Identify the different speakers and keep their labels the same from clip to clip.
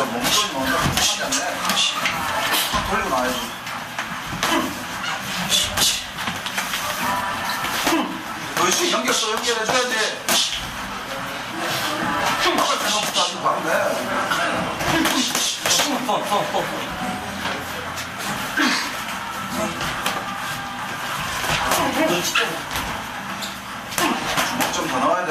Speaker 1: 진짜 뭔가 하지 않네. 확 돌리고 나야지. 너희 연결 또 연결해줘야지. 나갈 생각부터 아주 바르네. 주먹 좀더 넣어야 돼.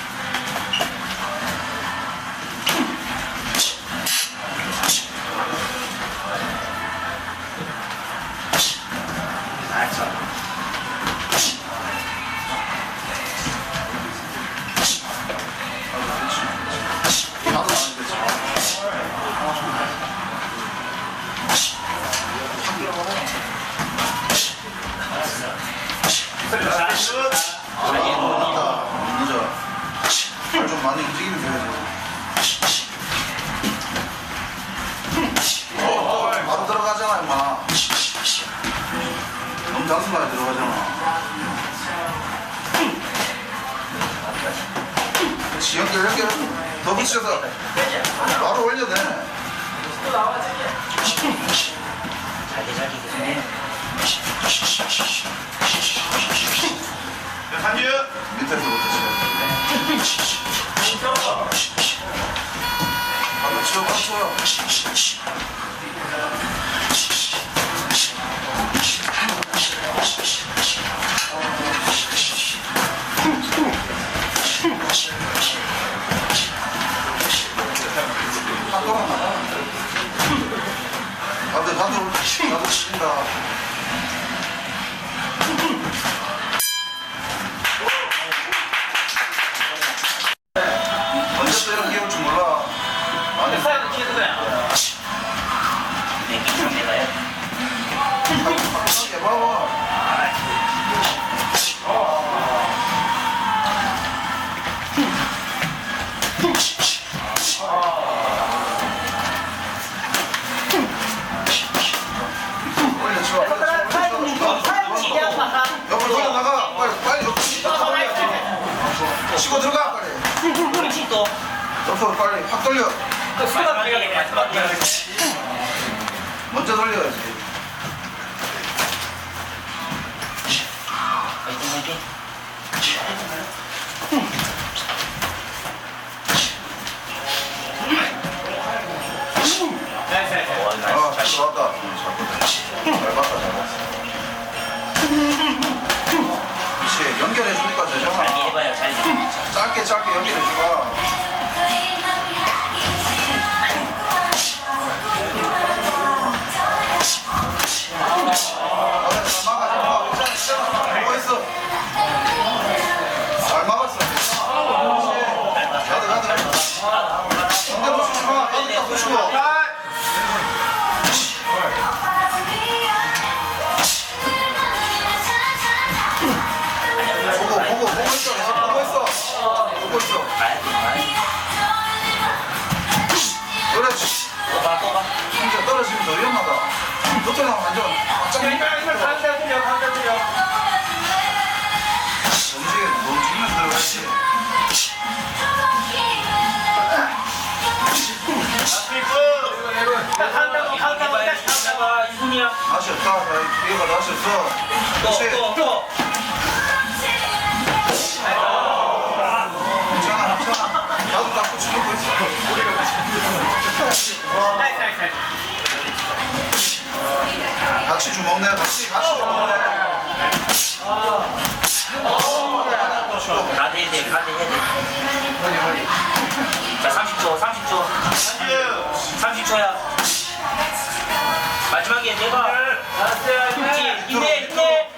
Speaker 1: 단순하게 들어가잖아. 그렇지, 연결, 연결. 더 붙여서 바로 올려내.
Speaker 2: 자기 자기 그네
Speaker 1: 밑에서부터 치워. 바로 치워, 바로 치워. 한 반대, 반대로 나도 치긴다. 언제 또 이런 기울 줄 몰라. 아니,
Speaker 2: 키는 거야. 네, 밑으로 내가요.
Speaker 1: 하게 봐봐. 치고 들어가 빨리.
Speaker 2: 그렇지 또.
Speaker 1: 옆으로 빨리 확 돌려.
Speaker 2: 마지막에 마지막에.
Speaker 1: 먼저 돌려야지. 잘 봤다. 응, 잘 봤다. 잘 봤다, 잘 봤어. 짧게 짧게 연결해 주가. 보고 나면 완전. 너무 들어가지.
Speaker 2: 간다고, 간다고, 간다고. 이분이야.
Speaker 1: 다시 없다. 다 기회가 다시 없어.
Speaker 2: 또,
Speaker 1: 그렇지.
Speaker 2: 또, 또.
Speaker 1: 괜찮아, 괜찮아. 나도 딱 붙여놓고 있어. 같이 주먹 내, 같이, 같이 주먹 내.
Speaker 2: 가드 해야 돼, 가드 해야 돼. 자, 30초, 30초. 30초야. 마지막에 내가. 그렇지. 이내, 이내.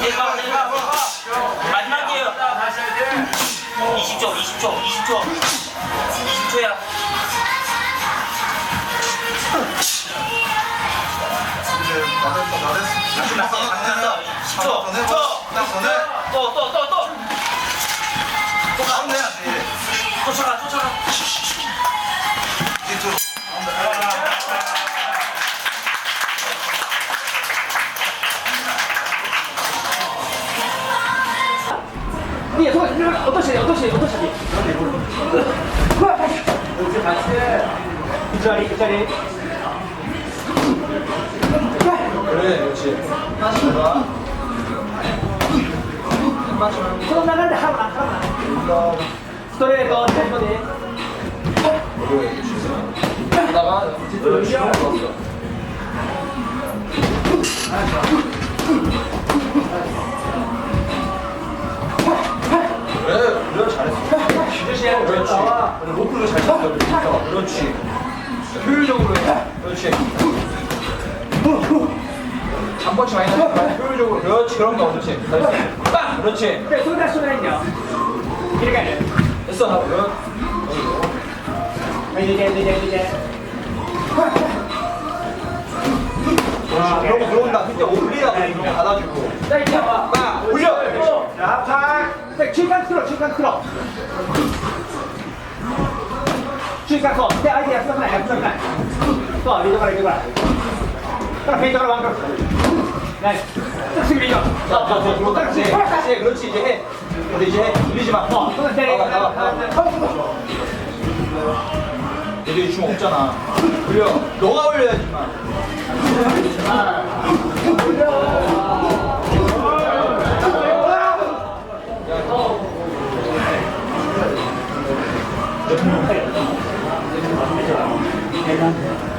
Speaker 2: 내가, 내가. 마지막이에요. 20초, 20초, 20초. 20초야.
Speaker 3: 예, 소, 어떤 시대, 어떤 시대, 어떤 시대? 그 자리, 그 자리.
Speaker 4: 그래, 그렇지. 다시 봐.
Speaker 3: 손 나가는데 하나, 하나. 스트레이트, 템포디.
Speaker 4: 나가. 좋았어. 그래, 그래 잘했어.
Speaker 3: 주시야,
Speaker 4: 그렇지. 로프를 잘 쳤어. 그렇지. 효율적으로 해. 그렇지. 잠버치 많이 나니까 효율적으로. 그렇지. 그런 거 그렇지. 잘했어. 빵! 그렇지.
Speaker 3: 그래, 손 다시 손해요. 이렇게 해야 돼.
Speaker 4: 됐어. 나 그래.
Speaker 3: 이제, 이제, 이제, 이제.
Speaker 4: 아, 그런 거 들어온다. 그때 올리라고 이런 거 받아주고.
Speaker 3: 자, 이제 와.
Speaker 4: 빵! 올려!
Speaker 3: 자, 자, 자, 중간 틀어, 중간 틀어. 중간 거. 내 아이디어 수상 날. 또, 리더 가라, 리더 가라. 페이저로 왕거. 네.
Speaker 4: 자, 들어온다. 그렇지. 그렇지. 그렇지. 이제 해. 근데 이제 해. 올리지 마.
Speaker 3: 어.
Speaker 4: 나가, 나가. 얘들이 줌 없잖아. 올려. 너가 올려야지, 마.
Speaker 3: 리더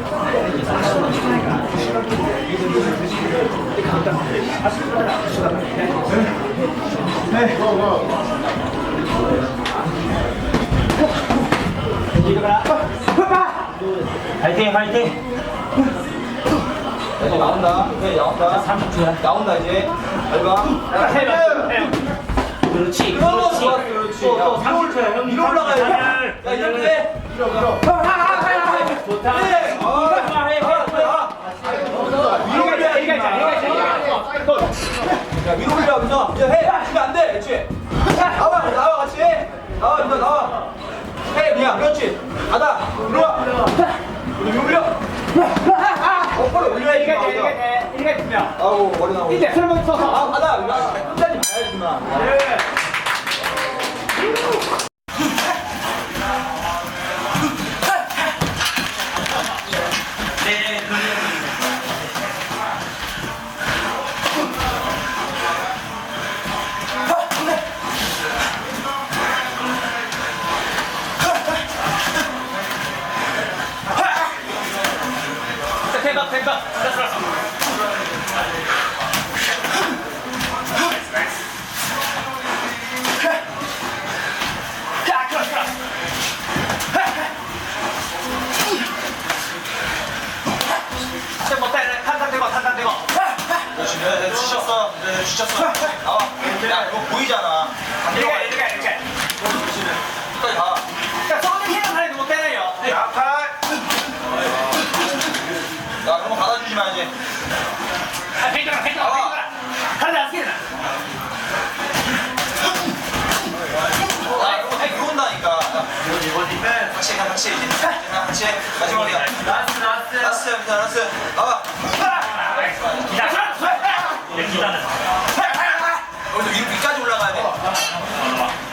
Speaker 2: 화이팅.
Speaker 4: 자, 이제 나온다. 오케이, 나온다.
Speaker 2: 30초야.
Speaker 4: 나온다, 이제.
Speaker 3: 명.
Speaker 2: 그렇지, 그렇지.
Speaker 4: 그렇지.
Speaker 2: 또, 또,
Speaker 4: 야,
Speaker 2: 30초야, 형님.
Speaker 4: 위로 올라가야 돼. 야, 이렇게 해. 밀어, 밀어.
Speaker 2: 좋다.
Speaker 4: 해. 아,
Speaker 2: 해, 해, 해.
Speaker 4: 위로 올려야
Speaker 3: 이거 있잖아, 이거 이거. 또.
Speaker 4: 야, 위로 올려, 민서. 이제 해. 지금 안 돼. 그렇지. 나와, 나와, 같이 해. 나와, 민서, 나와. 해, 미야. 그렇지. 가다. 들어와. 위로 올려. 어, 올려야지.
Speaker 3: 이거
Speaker 4: 나오죠.
Speaker 3: 돼, 이거 돼, 이거 되면.
Speaker 4: 아우, 머리 나오고.
Speaker 3: 이제 술을
Speaker 4: 아,
Speaker 3: 써서.
Speaker 4: 가다. 끝까지 봐야지, 마.
Speaker 2: 네,
Speaker 4: 주셨어. 나와. 야, 이거 보이잖아. 가야 돼.
Speaker 3: 이렇게.
Speaker 4: 끝까지 가.
Speaker 3: 자, 손을 힘을 하니까 못 때려요.
Speaker 4: 야, 팔. 야, 그럼 받아주지 마, 이제.
Speaker 3: 아, 팽겨라, 팽겨라, 팽겨라. 하나 안 쓰겠나?
Speaker 4: 야, 그럼 해, 들어온다니까. 네. 같이 해, 같이 해, 이제. 같이 해. 마지막이야.
Speaker 2: 나스, 나스.
Speaker 4: 라스트, 일단 라스트. 나와.
Speaker 2: 기다. 네, 기다는.
Speaker 4: 어, 여기서 위로 위까지 올라가야 돼. 어, 어,